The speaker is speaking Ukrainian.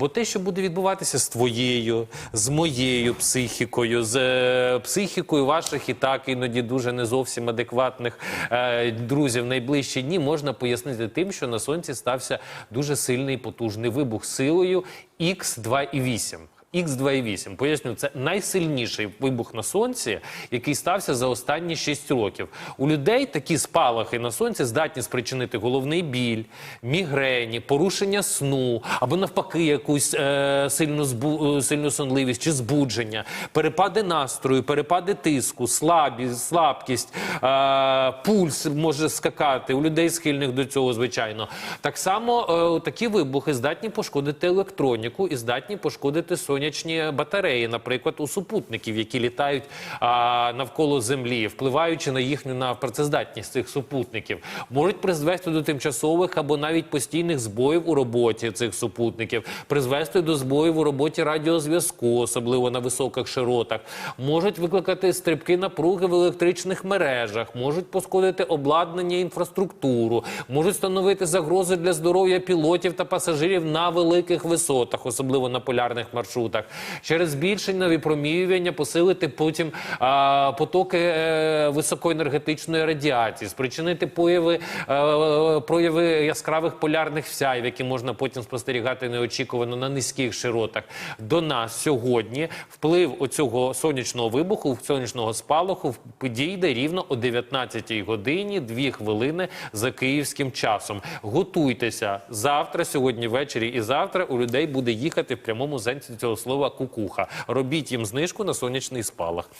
або те, що буде відбуватися з твоєю, з моєю психікою, з е, психікою ваших і так іноді дуже не зовсім адекватних е, друзів найближчі дні, можна пояснити тим, що на сонці стався дуже сильний потужний вибух силою Х2,8. Х2,8. Поясню, це найсильніший вибух на сонці, який стався за останні 6 років. У людей такі спалахи на сонці здатні спричинити головний біль, мігрені, порушення сну або навпаки якусь е, сильну збу, е, сильну сонливість чи збудження, перепади настрою, перепади тиску, слабість, слабкість, е, пульс може скакати у людей схильних до цього, звичайно. Так само е, такі вибухи здатні пошкодити електроніку і здатні пошкодити сонячні батареї, наприклад, у супутників, які літають навколо Землі, впливаючи на їхню на працездатність цих супутників, можуть призвести до тимчасових або навіть постійних збоїв у роботі цих супутників, призвести до збоїв у роботі радіозв'язку, особливо на високих широтах, можуть викликати стрибки напруги в електричних мережах, можуть пошкодити обладнання інфраструктуру, можуть становити загрози для здоров'я пілотів та пасажирів на великих висотах, особливо на полярних маршрутах. Через збільшення випромінювання посилити потім а, потоки е, високоенергетичної радіації, спричинити появи, е, прояви яскравих полярних сяйв, які можна потім спостерігати неочікувано на низьких широтах. До нас сьогодні вплив оцього сонячного вибуху, сонячного спалаху підійде рівно о 19 годині 2 хвилини за київським часом. Готуйтеся завтра, сьогодні ввечері і завтра у людей буде їхати в прямому сенсі цього слова кукуха. Робіть їм знижку на сонячний спалах.